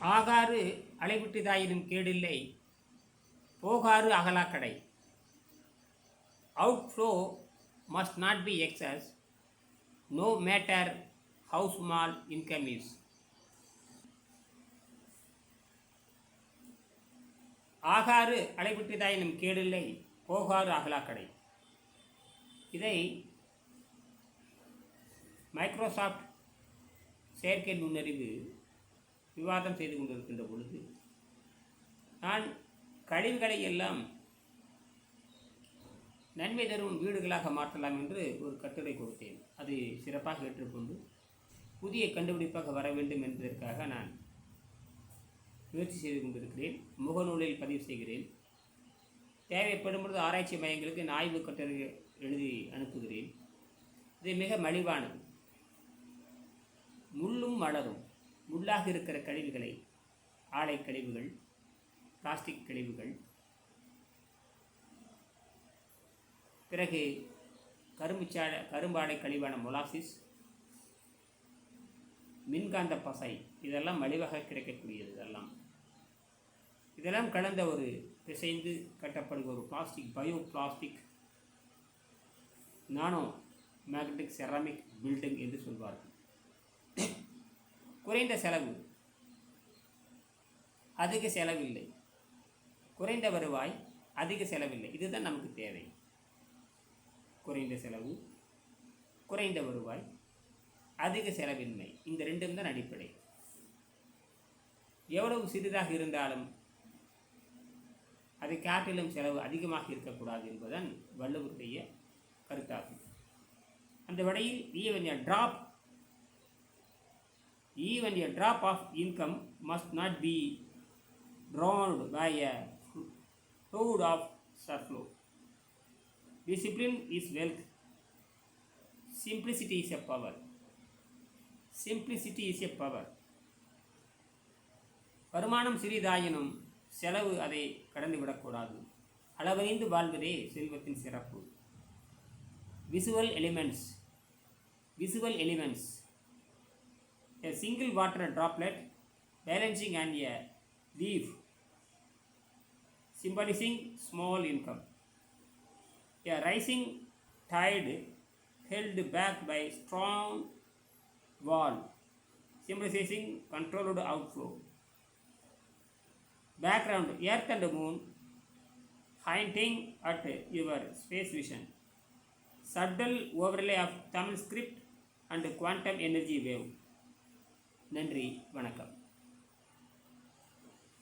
ஆகாறு அலைவிட்டுதாயினும் கேடில்லை. போகாறு அகலாக்கடை. Outflow must not be excess no matter how small income is ஆகாறு அலைவிட்டுதாயினும் கேடில்லை. போகாறு அகலாக்கடை. இதை மைக்ரோசாஃப்ட் செயற்கை நுண்ணறிவு விவாதம் செய்து கொண்டிருக்கின்ற பொழுது நான் கழிவுகளை எல்லாம் நன்மை தரும் வீடுகளாக மாற்றலாம் என்று ஒரு கட்டுரை கொடுத்தேன். அது சிறப்பாக ஏற்றுக்கொண்டு புதிய கண்டுபிடிப்பாக வர வேண்டும் என்பதற்காக நான் முயற்சி செய்து கொண்டிருக்கிறேன். முகநூலில் பதிவு செய்கிறேன். தேவைப்படும் பொழுது ஆராய்ச்சி மையங்களுக்கு நான் ஆய்வு கட்டுரை எழுதி அனுப்புகிறேன். இது மிக மலிவானது. முள்ளும் மலரும். முள்ளாக இருக்கிற கழிவுகளை ஆலை கழிவுகள் பிளாஸ்டிக் கழிவுகள் பிறகு கரும்புச்சாலை கரும்பாலை கழிவான மொலாசிஸ் மின்காந்த பசை இதெல்லாம் மலிவாக கிடைக்கக்கூடியது இதெல்லாம். இதெல்லாம் கலந்த ஒரு பிசைந்து கட்டப்படுகிற ஒரு plastic bio plastic nano magnetic ceramic building என்று சொல்வார்கள். குறைந்த செலவு. அதிக செலவில்லை. குறைந்த வருவாய் அதிக செலவில்லை. இதுதான் நமக்கு தேவை. குறைந்த செலவு குறைந்த வருவாய் அதிக செலவின்மை. இந்த ரெண்டும் தான் அடிப்படை. எவ்வளவு சிறிதாக இருந்தாலும் அதை காட்டிலும் செலவு அதிகமாக இருக்கக்கூடாது என்பதுதான் வள்ளுவருடைய கருத்தாகும். அந்த வடையில் even drop even a drop of income must not be drowned by a flood of surflow. Discipline is wealth. Simplicity is a power. Simplicity is a power. வருமானம் சிறிதாயினும் செலவு அதை கடந்து விடக்கூடாது அளவறிந்து வாழ்வதே செல்வத்தின் சிறப்பு visual elements visual elements a single water droplet balancing on a leaf symbolizing small income. A rising tide held back by strong wall symbolizing controlled outflow. Background Earth and Moon hinting at your space vision. Subtle overlay of Tamil script and quantum energy wave. நன்றி வணக்கம்.